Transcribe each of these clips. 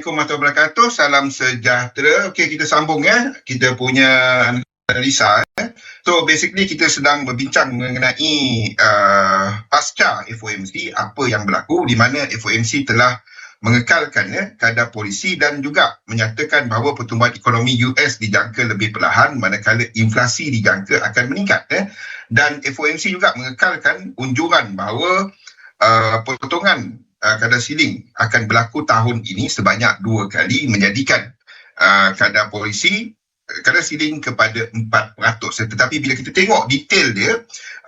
Assalamualaikum warahmatullahi wabarakatuh. Salam sejahtera. Okey, kita sambung ya. Kita punya analisa. Eh. So, basically kita sedang berbincang mengenai uh, pasca FOMC, apa yang berlaku di mana FOMC telah mengekalkan ya, kadar polisi dan juga menyatakan bahawa pertumbuhan ekonomi US dijangka lebih perlahan manakala inflasi dijangka akan meningkat. Eh. Dan FOMC juga mengekalkan unjuran bahawa uh, potongan uh, kadar siling akan berlaku tahun ini sebanyak dua kali menjadikan uh, kadar polisi uh, kadar siling kepada 4%. Tetapi bila kita tengok detail dia,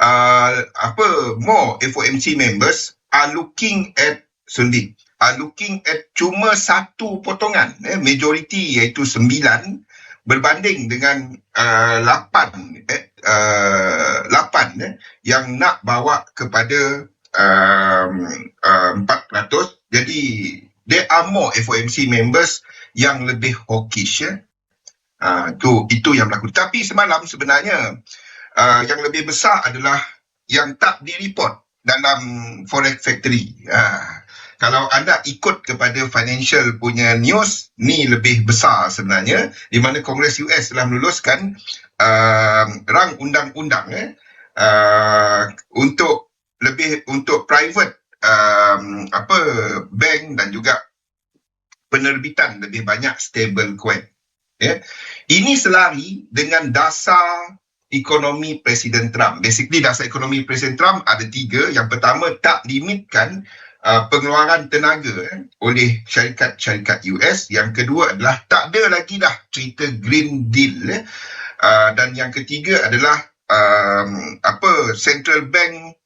uh, apa more FOMC members are looking at sendiri are looking at cuma satu potongan eh, majority iaitu sembilan berbanding dengan uh, lapan eh, uh, lapan eh, yang nak bawa kepada um, uh, 400. Jadi, there are more FOMC members yang lebih hawkish. Ya. Uh, tu, itu yang berlaku. Tapi semalam sebenarnya uh, yang lebih besar adalah yang tak direport dalam Forex Factory. Uh, kalau anda ikut kepada financial punya news, ni lebih besar sebenarnya di mana Kongres US telah meluluskan uh, rang undang-undang eh, uh, untuk lebih untuk private um, apa bank dan juga penerbitan lebih banyak stable coin. Ya. Ini selari dengan dasar ekonomi Presiden Trump. Basically dasar ekonomi Presiden Trump ada tiga. Yang pertama tak limitkan uh, pengeluaran tenaga eh, oleh syarikat-syarikat US. Yang kedua adalah tak ada lagi dah cerita Green Deal. Eh. Uh, dan yang ketiga adalah um, apa central bank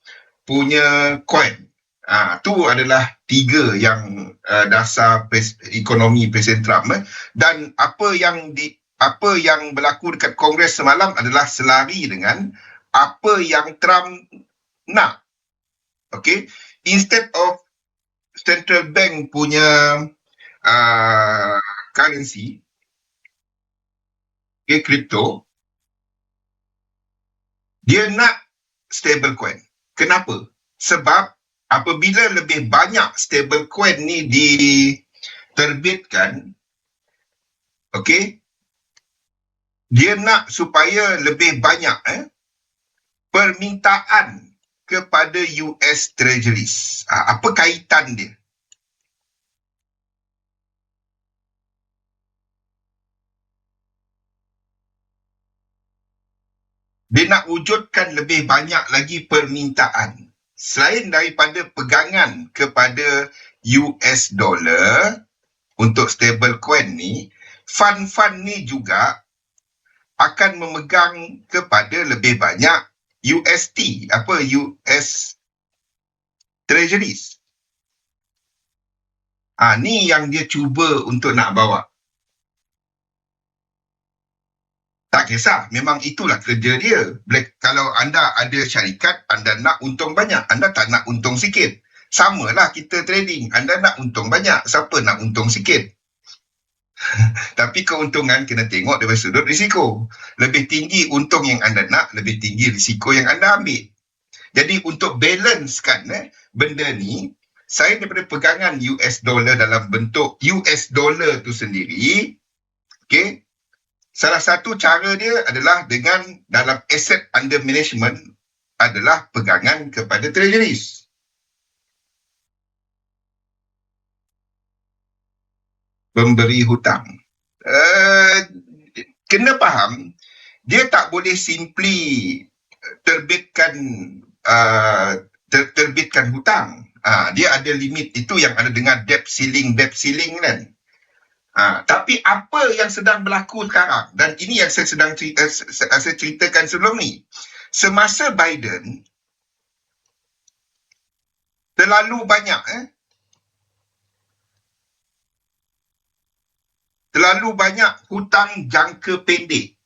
punya coin. Ah, tu adalah tiga yang uh, dasar pres- ekonomi Presiden Trump. Eh. Dan apa yang di apa yang berlaku dekat Kongres semalam adalah selari dengan apa yang Trump nak. Okay. Instead of central bank punya uh, currency, okay, crypto, dia nak stable coin. Kenapa? Sebab apabila lebih banyak stable coin ni diterbitkan, okay, dia nak supaya lebih banyak eh, permintaan kepada US Treasuries. Ha, apa kaitan dia? Dia nak wujudkan lebih banyak lagi permintaan. Selain daripada pegangan kepada US dollar untuk stable coin ni fund-fund ni juga akan memegang kepada lebih banyak UST apa US treasuries. Ah ni yang dia cuba untuk nak bawa tak kisah. Memang itulah kerja dia. Black, kalau anda ada syarikat anda nak untung banyak. Anda tak nak untung sikit. Samalah kita trading. Anda nak untung banyak. Siapa nak untung sikit? Tapi keuntungan kena tengok dari sudut risiko. Lebih tinggi untung yang anda nak lebih tinggi risiko yang anda ambil. Jadi untuk balancekan eh, benda ni saya daripada pegangan US dollar dalam bentuk US dollar tu sendiri okay, Salah satu cara dia adalah dengan dalam asset under management adalah pegangan kepada treasuries. Pemberi hutang. Uh, kena faham, dia tak boleh simply terbitkan uh, ter- terbitkan hutang. Uh, dia ada limit itu yang ada dengan debt ceiling, debt ceiling kan. Ha, tapi apa yang sedang berlaku sekarang dan ini yang saya sedang cerita, saya ceritakan sebelum ni. Semasa Biden terlalu banyak eh terlalu banyak hutang jangka pendek.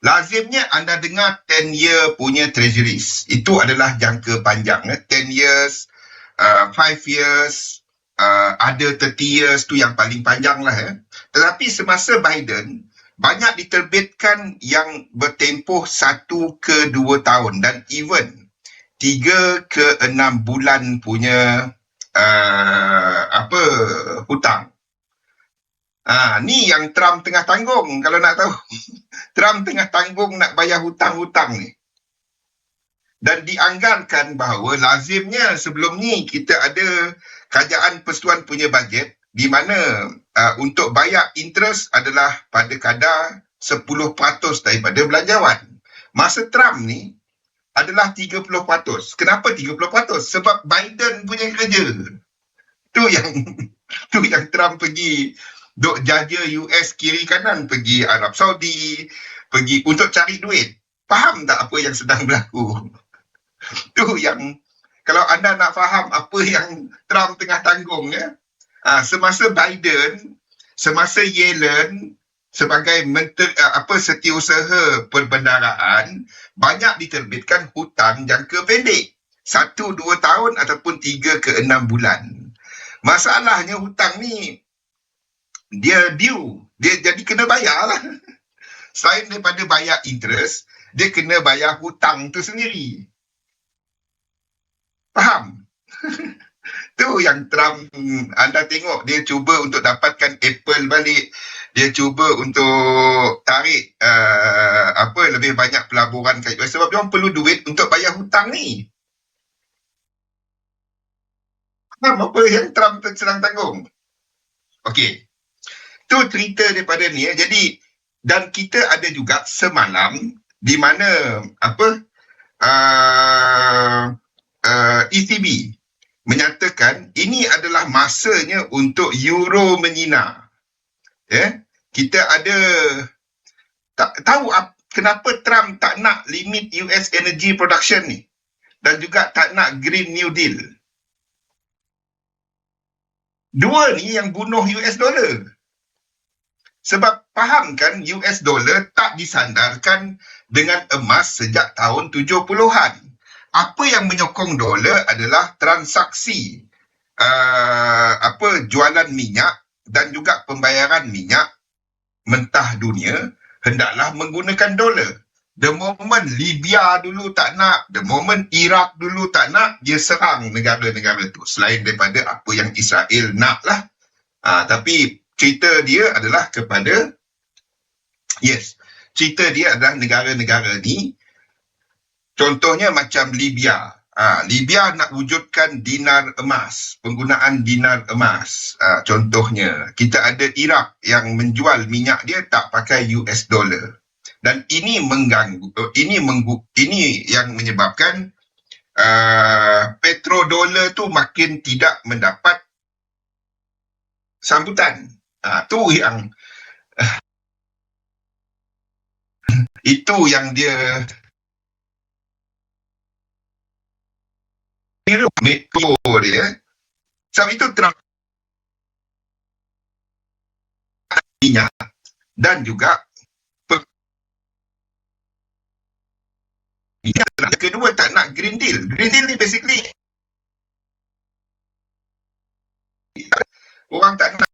Lazimnya anda dengar 10 year punya treasuries. Itu adalah jangka panjang. Eh? 10 years, 5 uh, years, uh, ada 30 years tu yang paling panjang lah. Eh. Tetapi semasa Biden, banyak diterbitkan yang bertempoh satu ke dua tahun dan even tiga ke enam bulan punya uh, apa hutang. Ah, ni yang Trump tengah tanggung kalau nak tahu. Trump tengah tanggung nak bayar hutang-hutang ni. Dan dianggarkan bahawa lazimnya sebelum ni kita ada kerajaan persatuan punya bajet di mana uh, untuk bayar interest adalah pada kadar 10% daripada belanjawan. Masa Trump ni adalah 30%. Kenapa 30%? Sebab Biden punya kerja. Tu yang tu yang Trump pergi duk jaja US kiri kanan pergi Arab Saudi, pergi untuk cari duit. Faham tak apa yang sedang berlaku? tu yang kalau anda nak faham apa yang Trump tengah tanggung ya. Ha, semasa Biden, semasa Yellen sebagai menteri apa setiausaha perbendaraan banyak diterbitkan hutang jangka pendek. Satu, dua tahun ataupun tiga ke enam bulan. Masalahnya hutang ni dia due. Dia jadi kena bayar lah. Selain daripada bayar interest, dia kena bayar hutang tu sendiri. Faham? tu yang Trump anda tengok dia cuba untuk dapatkan Apple balik dia cuba untuk tarik uh, apa lebih banyak pelaburan kat US sebab dia orang perlu duit untuk bayar hutang ni faham apa yang Trump sedang tanggung Okey. Tu cerita daripada ni ya. Jadi dan kita ada juga semalam di mana apa uh, uh, ECB menyatakan ini adalah masanya untuk euro menyina. Ya. Yeah? Kita ada tak tahu ap, kenapa Trump tak nak limit US energy production ni dan juga tak nak Green New Deal. Dua ni yang bunuh US dollar. Sebab faham kan US dollar tak disandarkan dengan emas sejak tahun 70-an apa yang menyokong dolar adalah transaksi uh, apa jualan minyak dan juga pembayaran minyak mentah dunia hendaklah menggunakan dolar. The moment Libya dulu tak nak, the moment Iraq dulu tak nak, dia serang negara-negara tu. Selain daripada apa yang Israel nak lah. Uh, tapi cerita dia adalah kepada, yes, cerita dia adalah negara-negara ni Contohnya macam Libya. Ha, Libya nak wujudkan dinar emas, penggunaan dinar emas. Ha, contohnya, kita ada Iraq yang menjual minyak dia tak pakai US dollar. Dan ini mengganggu, ini menggu, ini yang menyebabkan uh, petrodollar tu makin tidak mendapat sambutan. Ha, tu yang uh, itu yang dia kira Trump minyak dan juga yang kedua tak nak green deal green deal ni basically. orang tak nak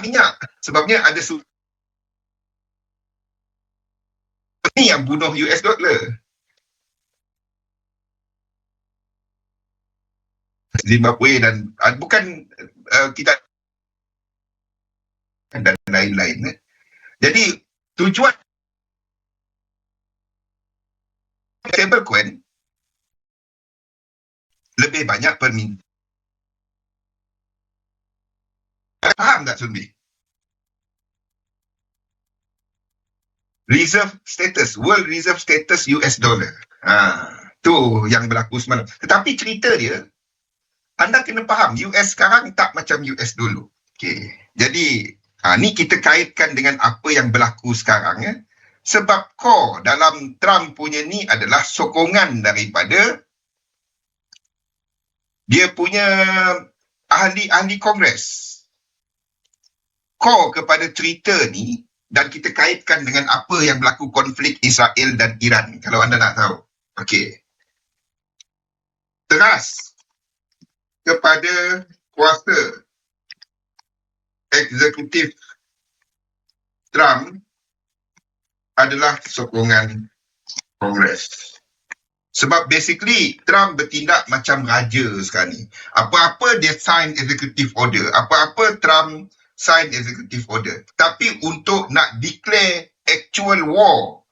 minyak sebabnya ada su yang bunuh US dollar Zimbabwe dan uh, bukan uh, kita dan lain-lain. Eh. Jadi tujuan stablecoin lebih banyak permintaan. Faham tak Sunbi? Reserve status, world reserve status US dollar. Ha, tu yang berlaku semalam. Tetapi cerita dia, anda kena faham US sekarang tak macam US dulu. Okay. Jadi ha, ni kita kaitkan dengan apa yang berlaku sekarang ya. Sebab core dalam Trump punya ni adalah sokongan daripada dia punya ahli-ahli kongres. Core kepada cerita ni dan kita kaitkan dengan apa yang berlaku konflik Israel dan Iran kalau anda nak tahu. Okey. Teras kepada kuasa eksekutif Trump adalah sokongan Kongres. Sebab basically Trump bertindak macam raja sekarang ni. Apa-apa dia sign executive order, apa-apa Trump sign executive order. Tapi untuk nak declare actual war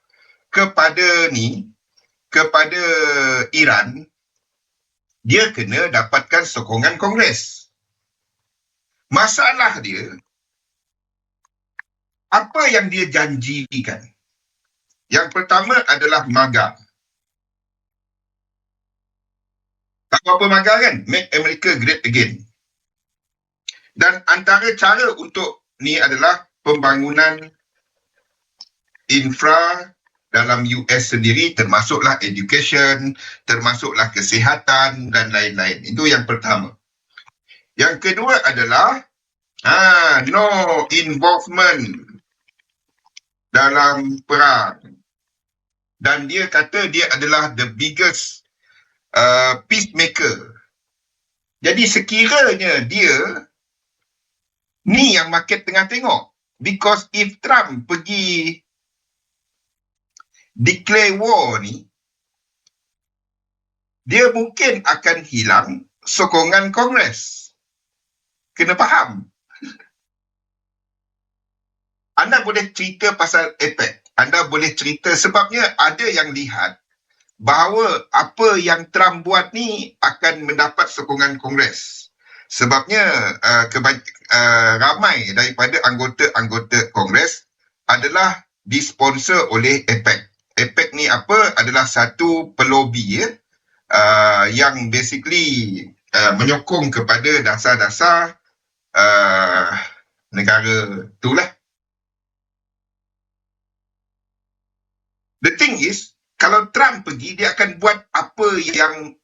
kepada ni, kepada Iran, dia kena dapatkan sokongan Kongres. Masalah dia, apa yang dia janjikan? Yang pertama adalah magang. Tak apa magang kan? Make America great again. Dan antara cara untuk ni adalah pembangunan infra dalam US sendiri termasuklah education, termasuklah kesihatan dan lain-lain. Itu yang pertama. Yang kedua adalah ah no involvement dalam perang dan dia kata dia adalah the biggest uh, peacemaker. Jadi sekiranya dia ni yang market tengah tengok. Because if Trump pergi declare war ni, dia mungkin akan hilang sokongan Kongres. Kena faham. Anda boleh cerita pasal APEC anda boleh cerita sebabnya ada yang lihat bahawa apa yang Trump buat ni akan mendapat sokongan Kongres. Sebabnya uh, keba- uh, ramai daripada anggota-anggota Kongres adalah disponsor oleh APEC. APEC ni apa adalah satu pelobi ya, uh, yang basically uh, menyokong kepada dasar-dasar uh, negara itulah. The thing is, kalau Trump pergi, dia akan buat apa yang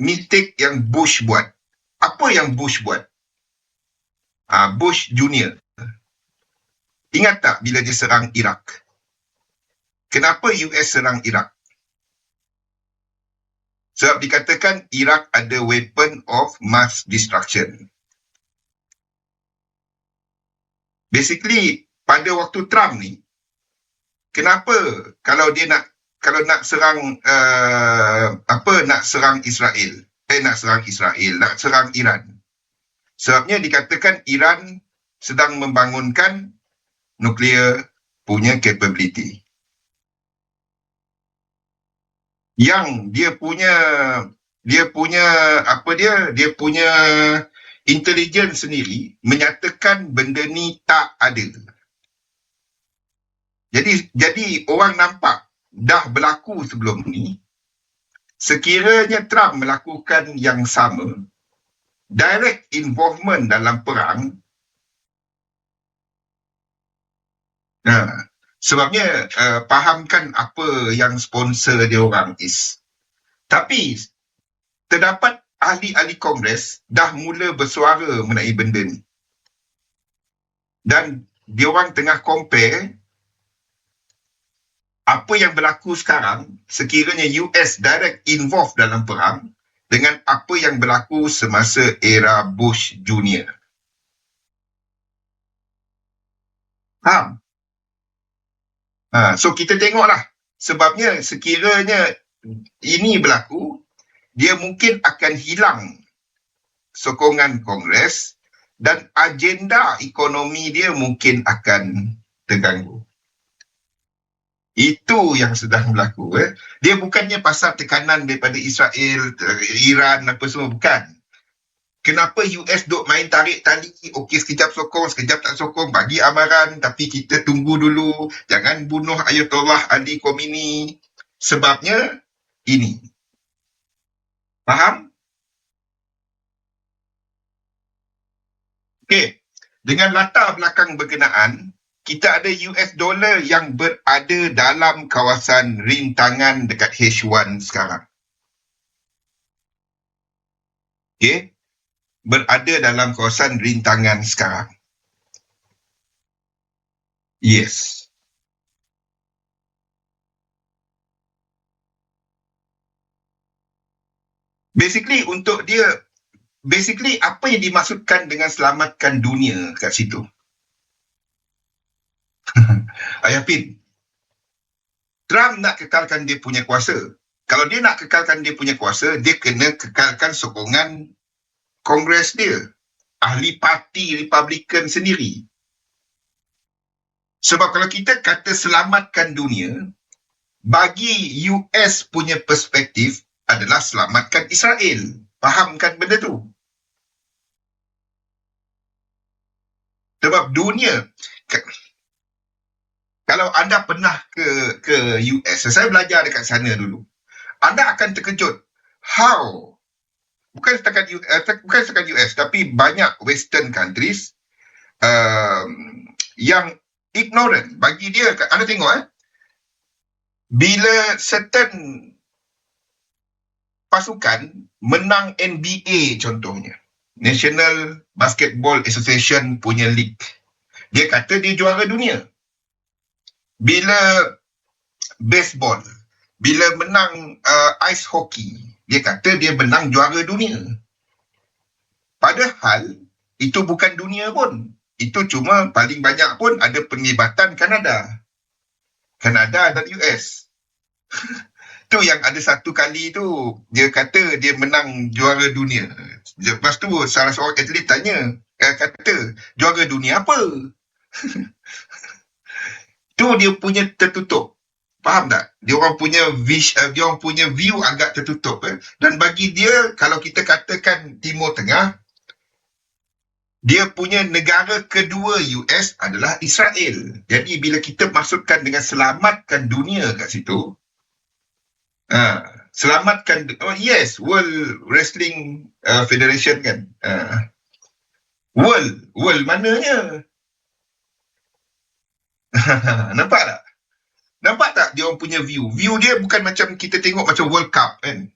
mistake yang Bush buat. Apa yang Bush buat? Uh, Bush Junior. Ingat tak bila dia serang Iraq? Kenapa US serang Iraq? Sebab dikatakan Iraq ada weapon of mass destruction. Basically, pada waktu Trump ni, kenapa kalau dia nak kalau nak serang uh, apa nak serang Israel eh nak serang Israel nak serang Iran sebabnya dikatakan Iran sedang membangunkan nuklear punya capability yang dia punya dia punya apa dia dia punya intelligence sendiri menyatakan benda ni tak ada. Jadi jadi orang nampak dah berlaku sebelum ni sekiranya Trump melakukan yang sama direct involvement dalam perang nah sebabnya uh, fahamkan apa yang sponsor dia orang is tapi terdapat ahli-ahli kongres dah mula bersuara mengenai benda ni dan dia orang tengah compare apa yang berlaku sekarang sekiranya US direct involved dalam perang dengan apa yang berlaku semasa era Bush Junior. Faham? Ha, so kita tengoklah sebabnya sekiranya ini berlaku dia mungkin akan hilang sokongan Kongres dan agenda ekonomi dia mungkin akan terganggu. Itu yang sedang berlaku. Eh. Dia bukannya pasal tekanan daripada Israel, Iran, apa semua. Bukan. Kenapa US duk main tarik tali, okey sekejap sokong, sekejap tak sokong, bagi amaran tapi kita tunggu dulu, jangan bunuh Ayatollah Ali Khamenei. Sebabnya ini. Faham? Okey. Dengan latar belakang berkenaan, kita ada US dollar yang berada dalam kawasan rintangan dekat H1 sekarang. Okay. Berada dalam kawasan rintangan sekarang. Yes. Basically untuk dia, basically apa yang dimaksudkan dengan selamatkan dunia kat situ? Ayah Pin, Trump nak kekalkan dia punya kuasa. Kalau dia nak kekalkan dia punya kuasa, dia kena kekalkan sokongan Kongres dia. ahli parti Republican sendiri. Sebab kalau kita kata selamatkan dunia, bagi US punya perspektif adalah selamatkan Israel. Fahamkan benda tu? Sebab dunia, kalau anda pernah ke ke US, saya belajar dekat sana dulu, anda akan terkejut how bukan setakat US, uh, bukan setakat US tapi banyak western countries um, yang ignorant. Bagi dia anda tengok eh. Bila certain pasukan menang NBA contohnya National Basketball Association punya league dia kata dia juara dunia. Bila baseball bila menang uh, ice hockey dia kata dia menang juara dunia. Padahal itu bukan dunia pun. Itu cuma paling banyak pun ada penglibatan Kanada. Kanada dan US tu yang ada satu kali tu dia kata dia menang juara dunia. Lepas tu salah seorang atlet tanya eh, kata juara dunia apa? Tu dia punya tertutup faham tak? Dia orang punya vis, uh, dia orang punya view agak tertutup eh? dan bagi dia kalau kita katakan timur tengah dia punya negara kedua US adalah Israel. Jadi bila kita masukkan dengan selamatkan dunia kat situ Ha, selamatkan oh yes World Wrestling uh, Federation kan? Uh, World World mananya? Nampak tak nampak tak dia orang punya view? View dia bukan macam kita tengok macam World Cup kan?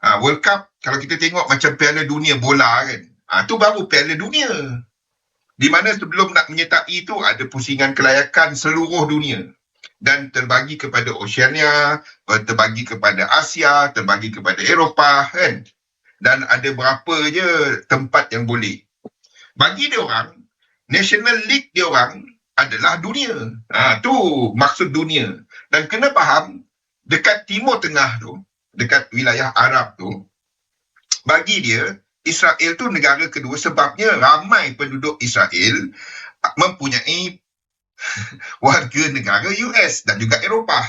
Ha, World Cup kalau kita tengok macam Piala Dunia bola kan? Ha, tu baru Piala Dunia. Di mana sebelum nak menyertai tu ada pusingan kelayakan seluruh dunia. Dan terbagi kepada Oceania, terbagi kepada Asia, terbagi kepada Eropah kan. Dan ada berapa je tempat yang boleh. Bagi dia orang, National League dia orang adalah dunia. Ha, tu maksud dunia. Dan kena faham, dekat Timur Tengah tu, dekat wilayah Arab tu, bagi dia, Israel tu negara kedua sebabnya ramai penduduk Israel mempunyai warga negara US dan juga Eropah.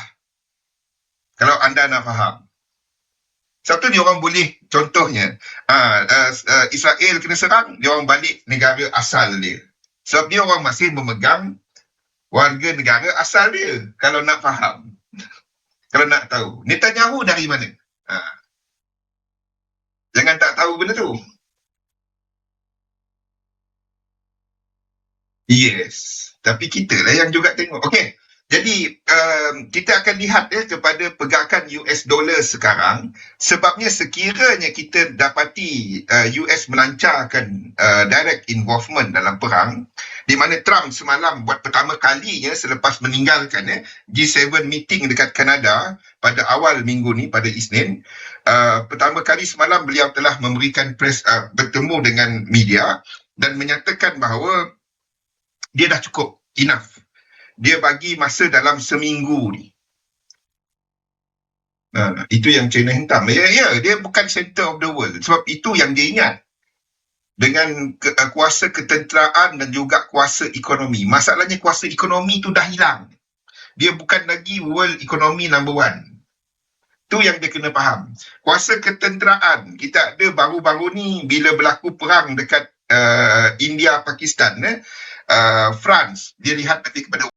Kalau anda nak faham. Satu dia orang boleh, contohnya, uh, uh, uh, Israel kena serang, dia orang balik negara asal dia. Sebab dia orang masih memegang warga negara asal dia. Kalau nak faham. kalau nak tahu. Netanyahu dari mana? Uh. Jangan tak tahu benda tu. Yes. Tapi kita lah yang juga tengok. Okey. Jadi um, kita akan lihat ya kepada pergerakan US dollar sekarang. Sebabnya sekiranya kita dapati uh, US melancarkan uh, direct involvement dalam perang di mana Trump semalam buat pertama kalinya selepas meninggalkan ya, G7 meeting dekat Kanada pada awal minggu ni pada Isnin uh, pertama kali semalam beliau telah memberikan press uh, bertemu dengan media dan menyatakan bahawa dia dah cukup enough dia bagi masa dalam seminggu ni Nah, itu yang China hentam. Ya, ya, dia bukan center of the world. Sebab itu yang dia ingat. Dengan ke, uh, kuasa ketenteraan dan juga kuasa ekonomi. Masalahnya kuasa ekonomi tu dah hilang. Dia bukan lagi world economy number one. Tu yang dia kena faham. Kuasa ketenteraan. Kita ada baru-baru ni bila berlaku perang dekat uh, India, Pakistan. Eh, uh, France dia lihat nanti kepada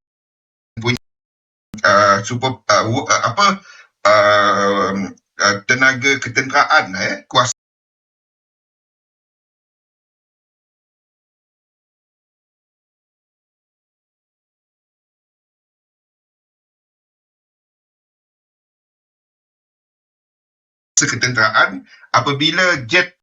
uh, super uh, uh, apa uh, uh, tenaga ketenteraan eh kuasa ketenteraan apabila jet